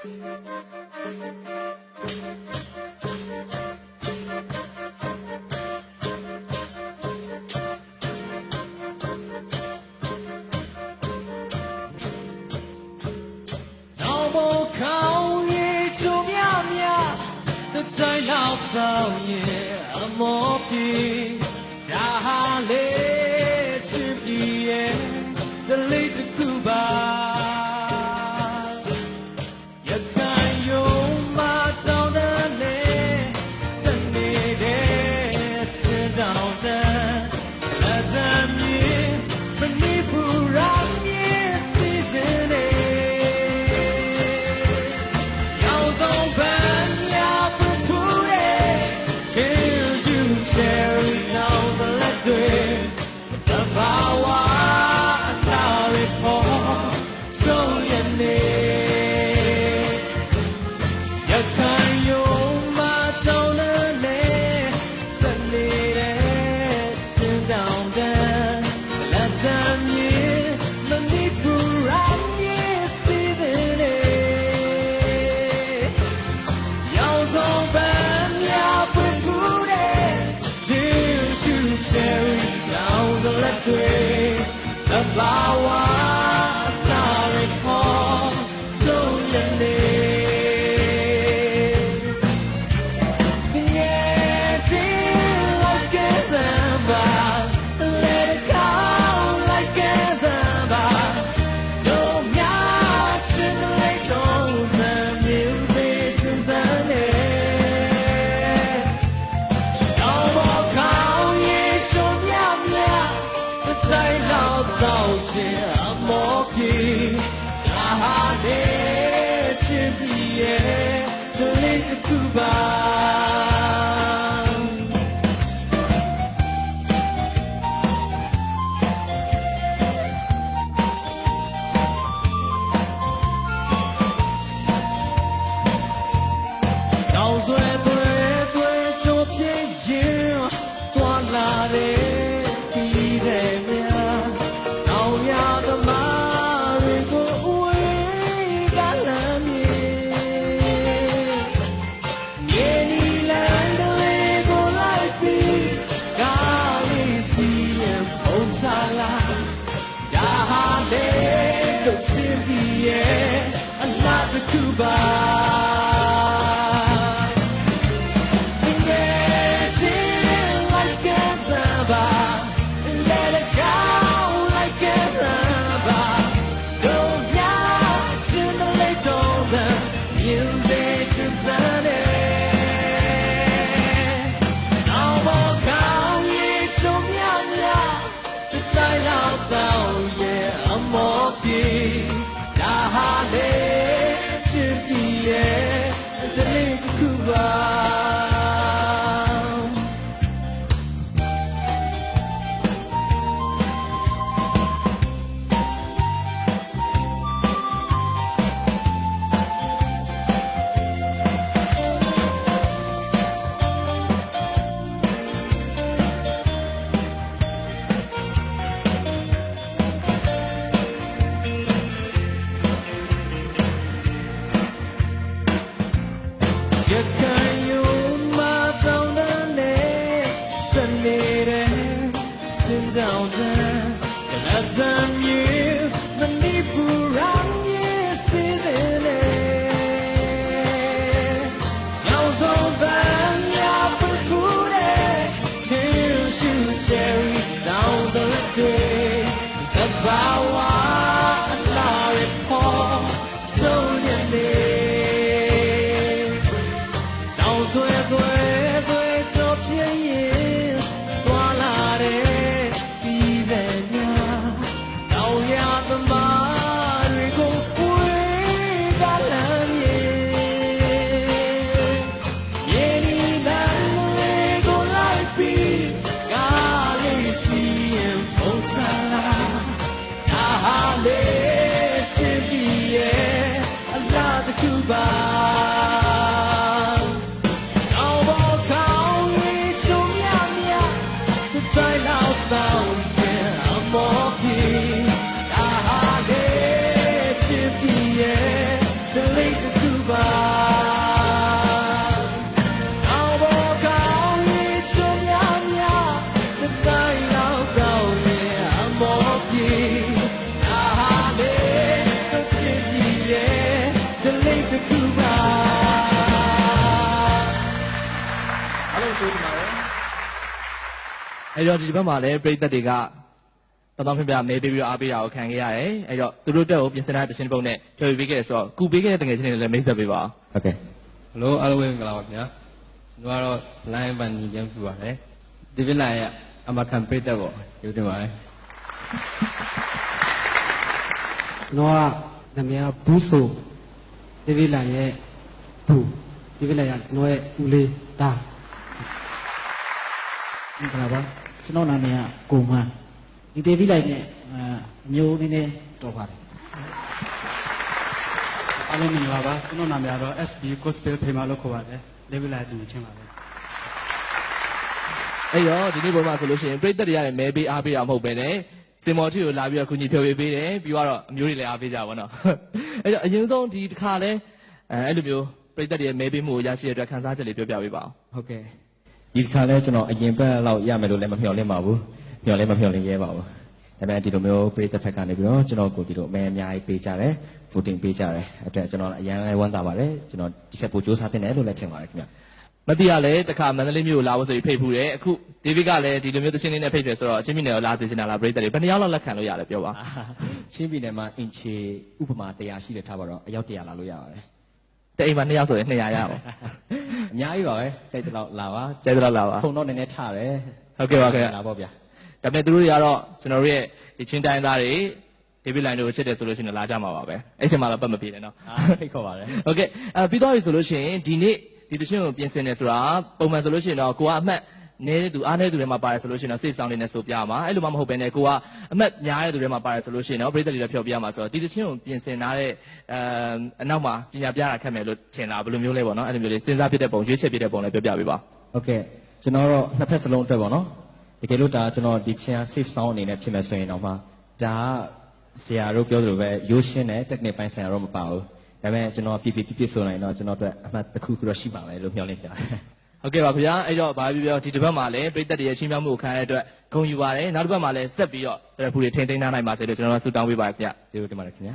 နောက်ဘခေါင်းရီ goodbye. တော အဲ့တော့ဒီတစ်ပတ်မှာလည်းပြည်သက်တွေကတော်တော်များများမဲပေးပြီးတော့အားပေးတာကိုခံခဲ့ရတယ်အဲ့တော့သူတို့တက်ကိုပြင်ဆင်တဲ့တခြင်းတစ်ပုံနဲ့ဖြေပေးခဲ့တယ်ဆိုတော့ကူပေးခဲ့တဲ့တငယ်ချင်းတွေလည်းမိတ်ဆက်ပေးပါအောင်ဟုတ်ကဲ့ဟယ်လိုအားလုံးပဲမင်္ဂလာပါခင်ဗျာကျွန်တော်ကတော့ဇလိုင်းပန်ညီပြန်ပြပါတယ်ဒီဗစ်လိုင်ရဲ့အမခံပိတ်သက်ပေါ့ယူတင်ပါတယ်ကျွန်တော်ကနာမည်ကဘူးဆိုဒေးဗစ်လာရဲ့ဘူးဒေးဗစ်လာကကျွန်တော်ရဲ့ဦးလေးဒါ မင်္ဂလာပါကျွန်တော်နာမည်ကကိုမန်းဒီဒေးဗီလိုက်နဲ့အာအမျိုးနည်းနည်းတော်ပါတယ်အားလုံးမင်္ဂလာပါကျွန်တော်နာမည်ကတော့ SB Gospel ဖေမာလို့ခေါ်ပါတယ်ဒေးဗစ်လာတူချင်းပါပဲအဲ့တော့ဒီနေ့ပုံမှာဆိုလို့ရှိရင်ပြည်သက်တွေရတယ်မဲပေးအားပေးတာမဟုတ်ပဲနဲ့စင်မော်တီကိုလာပြီးတော့ကုညီဖြေပေးပေးတယ်ပြီးတော့အမျိုးတွေလည်းအားပေးကြပါတော့အဲ့တော့အရင်ဆုံးဒီတစ်ခါလဲအဲအဲ့လိုမျိုးပြည်သက်တွေရဲ့မဲပေးမှုကိုရရှိတဲ့အတွက်ခန်းစားချက်လေးပြောပြပေးပါအောင်ဟုတ်ကဲ့ ဒီတစ်ခါလဲကျွန်တော်အရင်ဘက်လောက်ရမယ်လို့လည်းမမျှော်လင့်ပါဘူးမျှော်လင့်မမျှော်လင့်ရဲပါဘူးဒါပေမဲ့ဒီလိုမျိုးပရိသတ်ဖက်ကနေပြီးတော့ကျွန်တော်ကိုဒီလိုအမဲအများကြီးပေးကြတယ် voting ပေးကြတယ်အဲ့အတွက်ကျွန်တော်အရန်လဲဝမ်းသာပါတယ်ကျွန်တော်ဒီချက်ပိုစူးစမ်းတင်တယ်လို့လည်းထင်ပါတယ်ခင်ဗျမတိရလည်းတခါမန္တလေးမြို့ကိုလာဖို့ဆိုပြီးဖိတ်ဖူးတယ်အခုဒေးဗစ်ကလည်းဒီလိုမျိုးသချင်းလေးနဲ့ဖိတ်တယ်ဆိုတော့အချင်းမြင့်နယ်ကိုလာစေချင်တာလားပြည်သက်တွေဘယ်နှစ်ယောက်လောက်လက်ခံလို့ရလဲပြောပါချင်းပြည်နယ်မှာအင်ချေဥပမာ100ရှိတယ်ထားပါတော့အယောက်100လာလို့ရပါတယ် တအိမ်မှာနှစ်ယောက်ဆိုရင်200ရအောင်အများကြီးပါပဲစိတ်တလောက်လာပါကျဲသလောက်လာပါဖုံတော့နည်းနည်းထားတယ်ဟုတ်ကဲ့ပါခင်ဗျလာပေါ့ဗျာဒါပေမဲ့သူတို့တွေကတော့ကျွန်တော်တို့ရဲ့ဒီချင်းတိုင်းသားတွေဒေးဗစ်လိုင်းတို့ကိုချစ်တယ်ဆိုလို့ရှိရင်လာကြမှာပါပဲအဲ့ချိန်မှာတော့ပတ်မပြေနဲ့နော်အာဖိတ်ခေါ်ပါတယ်ဟုတ်ကဲ့အဲပြီးသွားပြီဆိုလို့ရှိရင်ဒီနေ့ဒီတချင်းကိုပြင်ဆင်နေဆိုတာပုံမှန်ဆိုလို့ရှိရင်တော့ကိုကအမှတ် နေတဲ့သူအားနေတဲ့သူတွေမှာပါတယ်ဆိုလို့ရှိရင်တော့ safe sound လေးနဲ့ဆိုပြရမှာအဲ့လိုမှမဟုတ်ဘဲနဲ့ကိုကအမှတ်များတဲ့သူတွေမှာပါတယ်ဆိုလို့ရှိရင်တော့ပရိသတ်တွေလည်းဖျော်ပြရမှာဆိုတော့ဒီတချင်းကိုပြင်ဆင်ထားတဲ့အဲအနောက်မှာပညာပြတာခက်မယ်လို့ထင်တာဘယ်လိုမျိုးလဲပေါ့နော်အဲ့လိုမျိုးလေးစဉ်းစားဖြစ်တဲ့ပုံရွေးချက်ဖြစ်တဲ့ပုံလည်းပြောပြပေးပါဟုတ်ကဲ့ကျွန်တော်တော့နှစ်ဖက်စလုံးအတွက်ပေါ့နော်တကယ်လို့ဒါကျွန်တော်ဒီချင်း safe sound အနေနဲ့ဖြစ်မယ်ဆိုရင်တော့မှဒါကဆရာတို့ပြောသလိုပဲရိုးရှင်းတဲ့ technique ပိုင်းဆရာတော့မပါဘူးဒါပေမဲ့ကျွန်တော်ပြပြပြပြဆိုနိုင်တော့ကျွန်တော်အတွက်အမှတ်တစ်ခုခုတော့ရှိပါမယ်လို့မျှော်လင့်ပါတယ် ဟုတ်ကဲ့ပါခင်ဗျာအဲ့တော့ဘာပြောပြောဒီတစ်ပတ်မှာလည်းပြည်သက်တွေရဲ့ချင်းမြောက်မှုကိုခံရတဲ့အတွက်ဂုဏ်ယူပါတယ်နောက်တစ်ပတ်မှာလည်းဆက်ပြီးတော့တရဖူတွေထိန်းသိမ်းထားနိုင်ပါစေလို့ကျွန်တော်တို့ဆုတောင်းပေးပါရခင်ဗျာကျေးဇူးတင်ပါတယ်ခင်ဗျာ